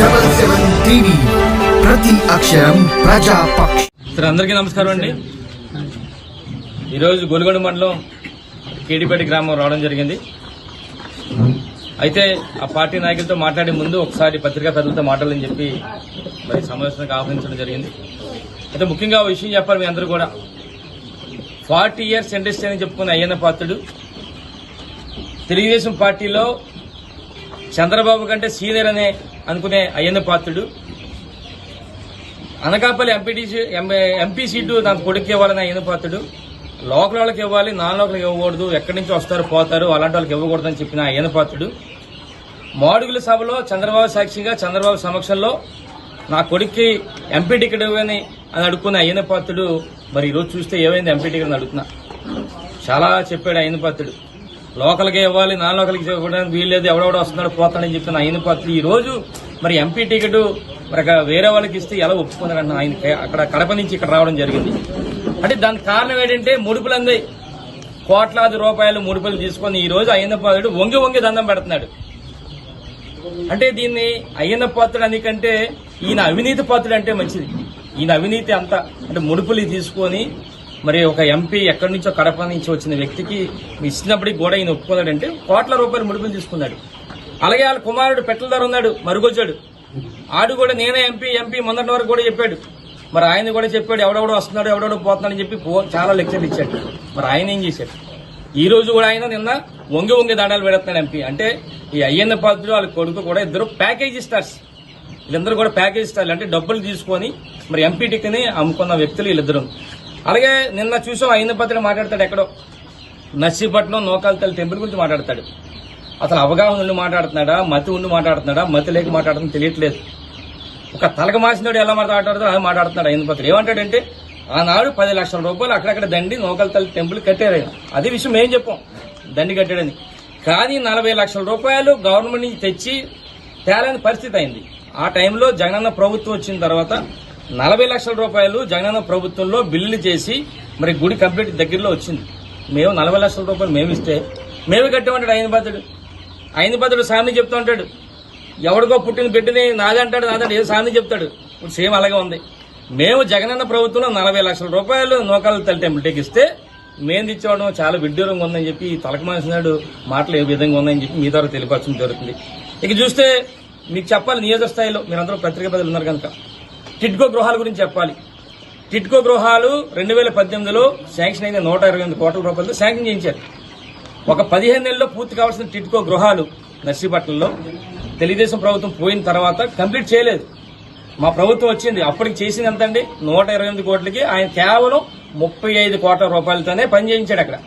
Double seven TV ప్రతి అక్షరం ప్రజాపక్ష sir అందరికీ నమస్కారం అండి. ఈరోజు గొలుగొండ మండలం కేడిపేట గ్రామం రావడం జరిగింది. అయితే ఆ పార్టీ నాయకులతో మాట్లాడే ముందు ఒకసారి పత్రికా పెద్దలతో మాట్లాడాలని చెప్పి మరి సమావేశానికి ఆహ్వానించడం జరిగింది. అయితే ముఖ్యంగా ఒక విషయం చెప్పాలి మీ అందరూ కూడా. ఫార్టీ ఇయర్స్ ఇండస్ట్రీ అని చెప్పుకున్న అయ్యన్న పాత్రుడు తెలుగుదేశం పార్టీలో చంద్రబాబు కంటే సీనియర్ అనే అనుకునే Ayyanna Patrudu Anakapalli MPTC MP seat నాకు కొడుకు ఇవ్వాలని అయ్యన్న పాత్రుడు లోకల్ వాళ్ళకి ఇవ్వాలి నాన్ లోకల్కి ఇవ్వకూడదు ఎక్కడి నుంచి వస్తారు పోతారు అలాంటి వాళ్ళకి ఇవ్వకూడదని చెప్పిన ఆయన పాత్రుడు. మాడుగుల సభలో చంద్రబాబు సాక్షిగా చంద్రబాబు సమక్షంలో నా కొడుక్కి ఎంపీ టికెట్ ఇవ్వని అని అడుక్కున్న అయ్యన పాత్రుడు మరి ఈరోజు చూస్తే ఏమైంది ఎంపీ టికెట్ అని అడుగుతున్నా. చాలా చెప్పాడు అయ్యన పాత్రుడు. లోకల్కి ఇవ్వాలి నాన్ లోకల్కి ఇవ్వడానికి వీల్లేదు ఎవడెవడో వస్తున్నాడు పోతాడని చెప్పిన అయ్యన పాత్రుడు. ఈ రోజు మరి ఎంపీ టికెట్ మరి వేరే వాళ్ళకి ఇస్తే ఎలా ఒప్పుకున్నారన్న ఆయన అక్కడ కడప నుంచి ఇక్కడ రావడం జరిగింది. అంటే దానికి కారణం ఏంటంటే ముడుపులు అందే కోట్లాది రూపాయలు ముడుపులు తీసుకొని ఈ రోజు అయ్యన్న పాత్రుడు వంగి వంగి దండం పెడుతున్నాడు. అంటే దీన్ని అయ్యన్న పాత్రుడు కంటే ఈయన అవినీతి పాత్రుడు అంటే మంచిది. ఈయన అవినీతి అంతా అంటే ముడుపులు తీసుకొని మరి ఒక ఎంపీ ఎక్కడి నుంచో కడప నుంచి వచ్చిన వ్యక్తికి ఇచ్చినప్పటికి కూడా ఈయన ఒప్పుకున్నాడంటే కోట్ల రూపాయలు ముడుపులు తీసుకున్నాడు. అలాగే వాళ్ళ కుమారుడు పెట్టల ధర ఉన్నాడు మరుగొచ్చాడు ఆడు కూడా నేనే ఎంపీ ఎంపీ మొన్నటి వరకు కూడా చెప్పాడు. మరి ఆయన కూడా చెప్పాడు ఎవడెవడో వస్తున్నాడు ఎవడెవడో పోతున్నాడని చెప్పి పో- చాలా లెక్చర్లు ఇచ్చాడు. మరి ఆయన ఏం చేశాడు? ఈ రోజు కూడా ఆయన నిన్న వంగి వంగి దండాలు పెడుతున్నాడు ఎంపీ. అంటే ఈ అయ్యన్న పాత్రుడు వాళ్ళ కొడుకు కూడా ఇద్దరు ప్యాకేజీ స్టార్స్. వీళ్ళందరూ కూడా ప్యాకేజీ స్టార్లు. అంటే డబ్బులు తీసుకొని మరి ఎంపీ టిక్ని అమ్ముకున్న వ్యక్తులు వీళ్ళిద్దరు. అలాగే నిన్న చూసాం అయ్యన్న పాత్రుడు మాట్లాడతాడు ఎక్కడో. నర్సీపట్నం నోకాలతల్లి టెంపుల్ గురించి మాట్లాడతాడు. అసలు అవగాహన ఉండి మాట్లాడుతున్నాడా? మతి ఉండి మాట్లాడుతున్నాడా? మతి లేక మాట్లాడుతున్నా తెలియట్లేదు. ఒక తలక మాసినోడు ఎలా మాట్లాడతాడో అలా మాట్లాడుతున్నాడు ఆయన ఏమంటాడంటే ఆనాడు పది లక్షల రూపాయలు అక్కడక్కడ దండి నోకల తల్లి టెంపుల్ కట్టారు ఆయన. అదే విషయం ఏం చెప్పాం? దండి కట్టాడని. కానీ నలభై లక్షల రూపాయలు గవర్నమెంట్ నుంచి తెచ్చి తేలని పరిస్థితి అయింది. ఆ టైంలో జగనన్న ప్రభుత్వం వచ్చిన తర్వాత నలభై లక్షల రూపాయలు జగనన్న ప్రభుత్వంలో బిల్లులు చేసి మరి గుడి కంప్లీట్ దగ్గరలో వచ్చింది. మేము నలభై లక్షల రూపాయలు మేము ఇస్తే మేమే కట్టామంటాడు ఆయన భద్రుడు. ఆయన భద్రుడు సామి చెప్తూ ఉంటాడు. ఎవడికో పుట్టిన బిడ్డని నాదంటాడు నాదంటే ఏ సామి చెప్తాడు. ఇప్పుడు సేమ్ అలాగే ఉంది. మేము జగనన్న ప్రభుత్వంలో నలభై లక్షల రూపాయలు నూకాలు తల్లి టెంపుల్కి ఇస్తే మేము తెచ్చేవడం చాలా విడ్డూరంగా ఉందని చెప్పి తలక మాసినాడు మాటలు ఏ విధంగా ఉందని చెప్పి మీ ద్వారా తెలియపరచడం జరుగుతుంది. ఇక చూస్తే మీకు చెప్పాలి నియోజక స్థాయిలో మీరందరూ పత్రికా ప్రజలు ఉన్నారు కనుక. టిట్కో గృహాల గురించి చెప్పాలి. టిట్కో గృహాలు రెండు వేల పద్దెనిమిదిలో శాంక్షన్ అయిన నూట ఇరవై ఎనిమిది కోట్ల రూపాయలతో శాంక్షన్ చేయించారు. ఒక పదిహేను నెలల్లో పూర్తి కావాల్సిన టిట్కో గృహాలు నర్సీపట్నంలో తెలుగుదేశం ప్రభుత్వం పోయిన తర్వాత కంప్లీట్ చేయలేదు. మా ప్రభుత్వం వచ్చింది. అప్పటికి చేసింది ఎంత అండి నూట ఇరవై ఎనిమిది కోట్లకి ఆయన కేవలం ముప్పై ఐదు కోట్ల రూపాయలతోనే పని చేయించాడు అక్కడ.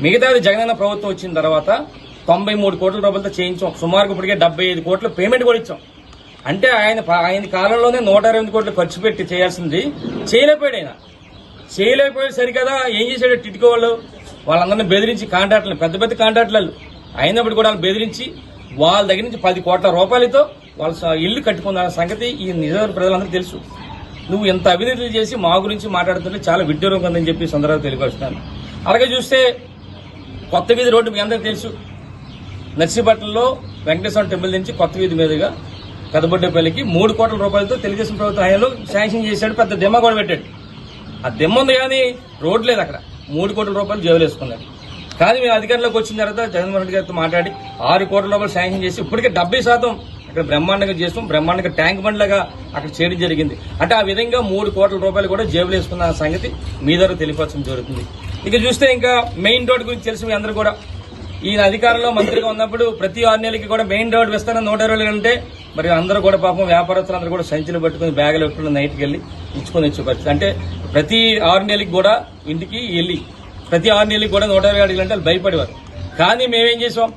మిగతాది జగనన్న ప్రభుత్వం వచ్చిన తర్వాత తొంభై మూడు కోట్ల రూపాయలతో చేయించాం. సుమారుగా ఇప్పటికే డెబ్బై ఐదు కోట్ల పేమెంట్ కూడా ఇచ్చాం. అంటే ఆయన ఆయన కాలంలోనే నూట ఇరవై ఎనిమిది కోట్లు ఖర్చు పెట్టి చేయాల్సింది చేయలేకపోయాడు ఆయన. చేయలేకపోయాడు సరికదా. ఏం చేశాడు టిట్కో వాళ్ళు? వాళ్ళందరినీ బెదిరించి కాంట్రాక్టులు పెద్ద పెద్ద కాంట్రాక్టులు. అయినప్పుడు కూడా వాళ్ళు బెదిరించి వాళ్ళ దగ్గర నుంచి పది కోట్ల రూపాయలతో వాళ్ళ ఇల్లు కట్టుకున్న సంగతి ఈ నిజమైన ప్రజలందరూ తెలుసు. నువ్వు ఎంత అవినీతులు చేసి మా గురించి మాట్లాడుతుంటే చాలా విడ్డూరం ఉందని చెప్పి సందర్భంగా తెలియపరుస్తున్నాను. అలాగే చూస్తే కొత్త వీధి రోడ్డు మీ అందరికీ తెలుసు. నర్సీపట్నంలో వెంకటేశ్వర టెంపుల్ నుంచి కొత్త వీధి మీదుగా పెద్దబొడ్డపల్లికి మూడు కోట్ల రూపాయలతో తెలుగుదేశం ప్రభుత్వం హయాంలో శాంక్షన్ చేశాడు పెద్ద దిమ్మ కూడా పెట్టాడు. ఆ దిమ్మ ఉంది కానీ రోడ్ లేదు అక్కడ. మూడు కోట్ల రూపాయలు జోలు వేసుకున్నారు కానీ మేము అధికారంలోకి వచ్చిన తర్వాత జగన్మోహన్ రెడ్డి గారితో మాట్లాడి ఆరు కోట్ల రూపాయలు శాంక్షన్ చేసి ఇప్పటికే డెబ్బై శాతం అక్కడ బ్రహ్మాండంగా చేస్తాం బ్రహ్మాండంగా ట్యాంక్ బండ్లాగా అక్కడ చేయడం జరిగింది. అంటే ఆ విధంగా మూడు కోట్ల రూపాయలు కూడా జేబులు వేసుకున్న సంగతి మీ ద్వారా తెలియపరచడం జరుగుతుంది. ఇక చూస్తే ఇంకా మెయిన్ రోడ్ గురించి తెలిసి మీ అందరూ కూడా ఈయన అధికారంలో మంత్రిగా ఉన్నప్పుడు ప్రతి ఆరు నెలలకి కూడా మెయిన్ రోడ్ వేస్తానని నూట ఇరవై అంటే మరి అందరూ కూడా పాపం వ్యాపారస్తులందరూ కూడా సంచులు పట్టుకుని బ్యాగులు పెట్టుకుని నైట్కి వెళ్ళి ఇచ్చుకొని వచ్చే పరిస్థితి అంటే ప్రతి ఆరు నెలలకి కూడా ఇంటికి వెళ్ళి ప్రతి ఆరు నెలలకు కూడా నూట ఇరవై అడుగులు అంటే వాళ్ళు భయపడేవారు. కానీ మేమేం చేసాం?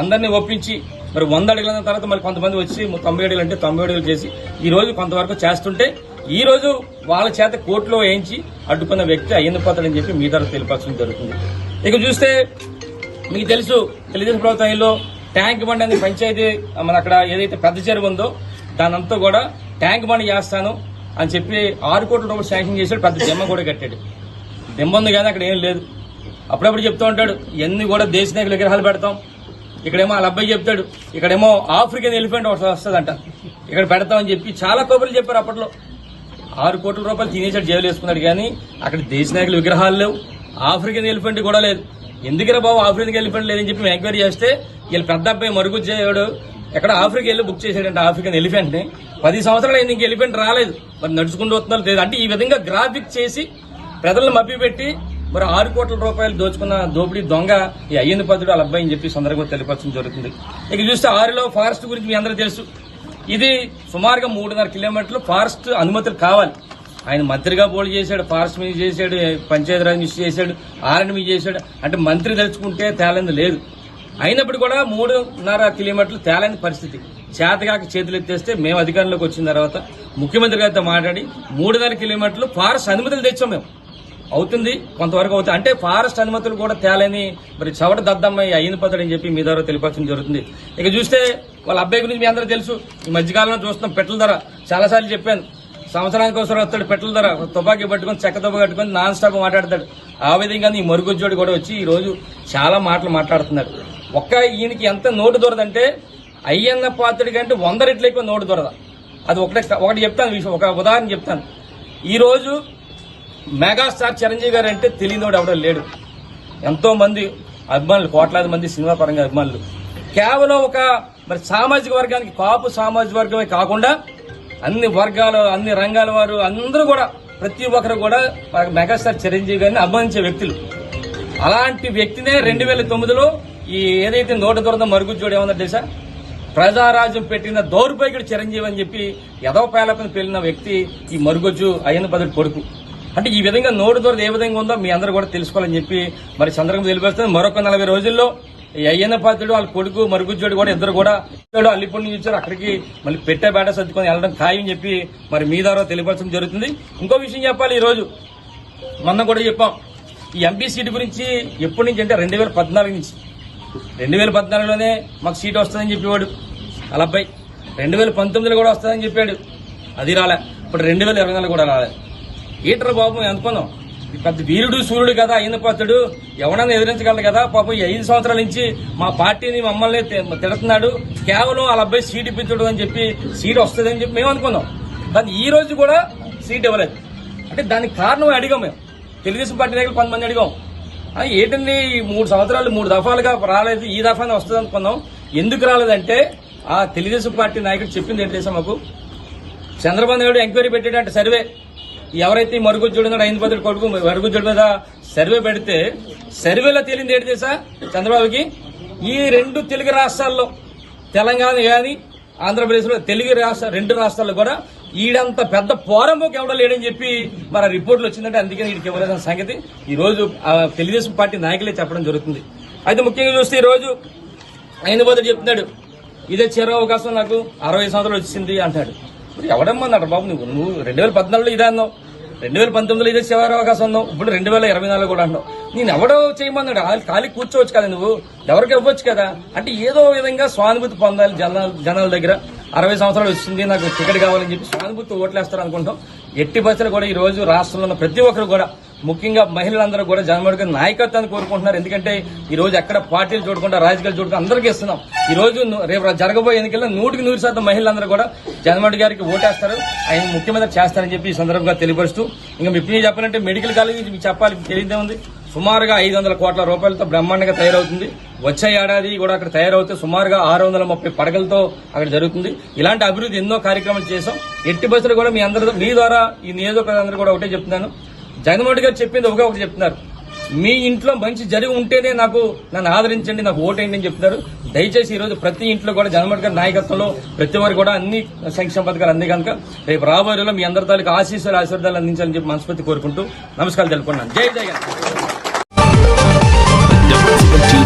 అందరినీ ఒప్పించి మరి వంద అడుగుల తర్వాత మరి కొంతమంది వచ్చి తొంభై అడుగులు అంటే తొంభై అడుగులు చేసి ఈ రోజు కొంతవరకు చేస్తుంటే ఈ రోజు వాళ్ళ చేత కోర్టులో వేయించి అడ్డుకున్న వ్యక్తి అయ్యింది చెప్పి మీ ద్వారా తెలియపరచడం జరుగుతుంది. ఇక చూస్తే మీకు తెలుసు తెలుగుదేశం ప్రభుత్వంలో ట్యాంక్ బండ్ అనేది పంచాయతీ మన అక్కడ ఏదైతే పెద్ద చెరువు ఉందో దానంతా కూడా ట్యాంక్ బండ్ చేస్తాను అని చెప్పి ఆరు కోట్ల రూపాయలు శాంక్షన్ చేశాడు పెద్ద దిమ్మ కూడా కట్టాడు. దిమ్మ ఉంది కానీ అక్కడ ఏం లేదు. అప్పుడప్పుడు చెప్తూ ఉంటాడు ఎన్ని కూడా దేశ నాయకులు విగ్రహాలు పెడతాం. ఇక్కడేమో వాళ్ళ అబ్బాయి చెప్తాడు ఇక్కడేమో ఆఫ్రికన్ ఎలిఫెంట్ వస్తుందంట. ఇక్కడ పెడతామని చెప్పి చాలా కబుర్లు చెప్పారు అప్పట్లో. ఆరు కోట్ల రూపాయలు తినేసాడు జైలు వేసుకున్నాడు కానీ అక్కడ దేశ నాయకుల విగ్రహాలు లేవు. ఆఫ్రికన్ ఎలిఫెంట్ కూడా లేదు. ఎందుకురా బాబు ఆఫ్రికన్ ఎలిఫెంట్ లేదని చెప్పి మేము ఎంక్వైరీ చేస్తే వీళ్ళ పెద్ద అబ్బాయి మరుగు చేయడు ఎక్కడ ఆఫ్రికా వెళ్ళి బుక్ చేశాడంటే ఆఫ్రికన్ ఎలిఫెంట్ని పది సంవత్సరాలు అయింది ఇంక ఎలిఫెంట్ రాలేదు. మరి నడుచుకుంటూ వస్తున్నారు లేదు అంటే ఈ విధంగా గ్రాఫిక్ చేసి ప్రజలను మభ్యపెట్టి మరి ఆరు కోట్ల రూపాయలు దోచుకున్న దోపిడీ దొంగ ఈ అయ్యింది పదుడు వాళ్ళ అబ్బాయి అని చెప్పి సందర్భంగా తెలియపరచడం జరుగుతుంది. ఇక చూస్తే ఆరులో ఫారెస్ట్ గురించి మీ అందరూ తెలుసు. ఇది సుమారుగా మూడున్నర కిలోమీటర్లు ఫారెస్ట్ అనుమతులు కావాలి. ఆయన మంత్రిగా పోటీ చేశాడు ఫారెస్ట్ మీద చేశాడు పంచాయతీరాజ్ మినిస్టర్ చేశాడు ఆర్ఎండ్మీ చేశాడు. అంటే మంత్రి తలుచుకుంటే తేలింది లేదు. అయినప్పుడు కూడా మూడున్నర కిలోమీటర్లు తేలని పరిస్థితి. చేతగాక చేతులు ఎత్తేస్తే మేము అధికారంలోకి వచ్చిన తర్వాత ముఖ్యమంత్రి గారితో మాట్లాడి మూడున్నర కిలోమీటర్లు ఫారెస్ట్ అనుమతులు తెచ్చాం మేము. అవుతుంది కొంతవరకు అవుతుంది. అంటే ఫారెస్ట్ అనుమతులు కూడా తేలని మరి చవట దద్దమ్మ అయిన పద్ధతి అని చెప్పి మీ ద్వారా తెలియపరచడం జరుగుతుంది. ఇక చూస్తే వాళ్ళ అబ్బాయి గురించి మీ అందరూ తెలుసు. ఈ మధ్యకాలంలో చూస్తున్నాం పెట్టల ధర. చాలాసార్లు చెప్పాను. సంవత్సరానికి ఒకసారి వస్తాడు పెట్టల ధర. తుపాకీ పట్టుకొని చెక్క తుప్ప కట్టుకొని నాన్ స్టాప్ మాట్లాడతాడు. ఆ విధంగా ఈ మరుగుజ్జోడు కూడా వచ్చి ఈ రోజు చాలా మాటలు మాట్లాడుతున్నాడు ఒక్క ఈయనకి ఎంత నోటు దొరదంటే అయ్యన్న పాత్రుడి కంటే వంద రెట్లు ఎక్కువ నోటు దొరద. అది ఒకటే ఒకటి చెప్తాను విషయం ఒక ఉదాహరణ చెప్తాను. ఈరోజు మెగాస్టార్ చిరంజీవి గారు అంటే తెలియనివాడు ఎవడో లేడు. ఎంతో మంది అభిమానులు కోట్లాది మంది సినిమా పరంగా అభిమానులు. కేవలం ఒక మరి సామాజిక వర్గానికి కాపు సామాజిక వర్గమే కాకుండా అన్ని వర్గాలు అన్ని రంగాల వారు అందరూ కూడా ప్రతి ఒక్కరు కూడా మెగాస్టార్ చిరంజీవి గారిని అభిమానించే వ్యక్తులు. అలాంటి వ్యక్తినే రెండు వేల తొమ్మిదిలో ఈ ఏదైతే నోట దురద మరుగుజ్జోడు ఏమన్నా తెలుసా? ప్రజారాజ్యం పెట్టిన దౌర్భాగ్యుడు చిరంజీవి అని చెప్పి ఎదవ పేలపైన పెళ్ళిన వ్యక్తి ఈ మరుగుజ్జు అయ్యన్న పదవి కొడుకు. అంటే ఈ విధంగా నోటు ద్వారా ఏ విధంగా ఉందో మీ అందరూ కూడా తెలుసుకోవాలని చెప్పి మరి సందర్భం తెలిపేస్తుంది మరొక నలభై రోజుల్లో అయ్యన్న పాత్రుడు వాళ్ళ కొడుకు మరుగుజ్జోడు కూడా ఇద్దరు కూడా అల్లిపూడి నుంచి వచ్చారు. అక్కడికి మళ్ళీ పెట్టే బేట సర్దుకొని వెళ్ళడం ఖాయం చెప్పి మరి మీ ద్వారా తెలియపరచడం జరుగుతుంది. ఇంకో విషయం చెప్పాలి ఈ రోజు మొన్న కూడా చెప్పాం. ఈ ఎంపీ సీటు గురించి ఎప్పటి నుంచి అంటే రెండు వేల పద్నాలుగు నుంచి. రెండు వేల పద్నాలుగులోనే మాకు సీట్ వస్తుందని చెప్పేవాడు. అలబ్బాయి రెండు వేల పంతొమ్మిదిలో కూడా వస్తుందని చెప్పాడు. అది రాలే. ఇప్పుడు రెండు వేల ఇరవై నాలుగు కూడా రాలేదు హీటర్ బాబు అనుకున్నాం పెద్ద వీరుడు సూర్యుడు కదా అయిన పత్తుడు ఎవడన్నా ఎదిరించగలడు కదా పాపం ఈ ఐదు సంవత్సరాల నుంచి మా పార్టీని మమ్మల్ని తిడుతున్నాడు. కేవలం వాళ్ళ అబ్బాయి సీట్ ఇప్పించడం అని చెప్పి సీట్ వస్తుందని చెప్పి మేము అనుకున్నాం. కానీ ఈ రోజు కూడా సీట్ ఇవ్వలేదు. అంటే దానికి కారణం అడిగాం మేము. తెలుగుదేశం పార్టీ నాయకులు కొంతమంది అడిగాం. ఏంటండి మూడు సంవత్సరాలు మూడు దఫాలుగా రాలేదు ఈ దఫానే వస్తుంది అనుకున్నాం. ఎందుకు రాలేదంటే ఆ తెలుగుదేశం పార్టీ నాయకుడు చెప్పింది ఏంటి మాకు? చంద్రబాబు నాయుడు ఎంక్వైరీ పెట్టాడంటే సర్వే. ఎవరైతే మరుగుజ్జుడు ఉన్నాడో ఐదు కొడుకు మరుగుజ్జుడి మీద సర్వే పెడితే సర్వేలో తేలింది ఏంటి తెలుసా? చంద్రబాబుకి ఈ రెండు తెలుగు రాష్ట్రాల్లో తెలంగాణ కానీ ఆంధ్రప్రదేశ్లో తెలుగు రాష్ట్ర రెండు రాష్ట్రాల్లో కూడా ఈడంత పెద్ద పోరంబోకి ఎవడో లేడని చెప్పి మన రిపోర్ట్లు వచ్చిందంటే అందుకని వీడికి ఇవ్వలేదన్న సంగతి. ఈ రోజు ఆ తెలుగుదేశం పార్టీ నాయకులే చెప్పడం జరుగుతుంది. అయితే ముఖ్యంగా చూస్తే ఈ రోజు ఆయన బదులు చెప్తున్నాడు ఇదే చిర అవకాశం నాకు అరవై సంవత్సరాలు వచ్చింది అంటాడు. మరి ఎవడమ్మన్నాడు బాబు నువ్వు? నువ్వు రెండు వేల పద్నాలుగులో ఇదే అన్నావు. రెండు వేల పంతొమ్మిదిలో ఇదే చివరి అవకాశం అన్నావు ఇప్పుడు రెండు వేల ఇరవై నాలుగు కూడా అన్నావు నేను ఎవడో చేయమన్నాడు ఖాళీ కూర్చోవచ్చు కదా నువ్వు. ఎవరికి ఇవ్వచ్చు కదా? అంటే ఏదో విధంగా స్వానుభూతి పొందాలి జనాల జనాల దగ్గర. అరవై సంవత్సరాలు వచ్చింది నాకు టికెట్ కావాలని చెప్పి సానుభూతి ఓట్లేస్తారు అనుకుంటాం. ఎట్టి బస్సులు కూడా ఈ రోజు రాష్ట్రంలో ఉన్న ప్రతి ఒక్కరు కూడా ముఖ్యంగా మహిళలందరూ కూడా జగన్మోహన్ గారి నాయకత్వాన్ని కోరుకుంటున్నారు. ఎందుకంటే ఈ రోజు ఎక్కడ పార్టీలు చూడకుండా రాజకీయాలు చూడకుండా అందరికీ ఇస్తున్నాం. ఈ రోజు రేపు జరగబోయే ఎన్నికల్లో నూటికి నూరు శాతం మహిళలందరూ కూడా జగన్మోహన్ గారికి ఓటేస్తారు. ఆయన ముఖ్యమంత్రి చేస్తారని చెప్పి ఈ సందర్భంగా తెలియపరుస్తూ ఇంకా ఇప్పుడు చెప్పాలంటే మెడికల్ కాలేజ్ మీకు చెప్పాలి తెలియదే ఉంది. సుమారుగా ఐదు వందల కోట్ల రూపాయలతో బ్రహ్మాండంగా తయారవుతుంది. వచ్చే ఏడాది కూడా అక్కడ తయారవుతే సుమారుగా ఆరు వందల ముప్పై పడగలతో అక్కడ జరుగుతుంది. ఇలాంటి అభివృద్ధి ఎన్నో కార్యక్రమాలు చేశాం. ఎట్టి బస్సులు కూడా మీ అందరితో మీ ద్వారా ఈ నియోజకవర్గం కూడా ఒకటే చెప్తున్నాను. జగన్మోహన్ రెడ్డి గారు చెప్పింది ఒకటే ఒకటి చెప్తున్నారు. మీ ఇంట్లో మంచి జరిగి ఉంటేనే నాకు నన్ను ఆదరించండి నాకు ఓటేయండి అని చెప్తున్నారు. దయచేసి ఈరోజు ప్రతి ఇంట్లో కూడా జగన్మోహన్ గారి నాయకత్వంలో ప్రతి వారు కూడా అన్ని సంక్షేమ పథకాలు అంది కనుక రేపు రాబోయేలో మీ అందరి తాలూకు ఆశీస్సులు ఆశీర్వాదాలు అందించాలని చెప్పి మనస్ఫూర్తి కోరుకుంటూ నమస్కారాలు తెలుపుకున్నాను. జై జగన్.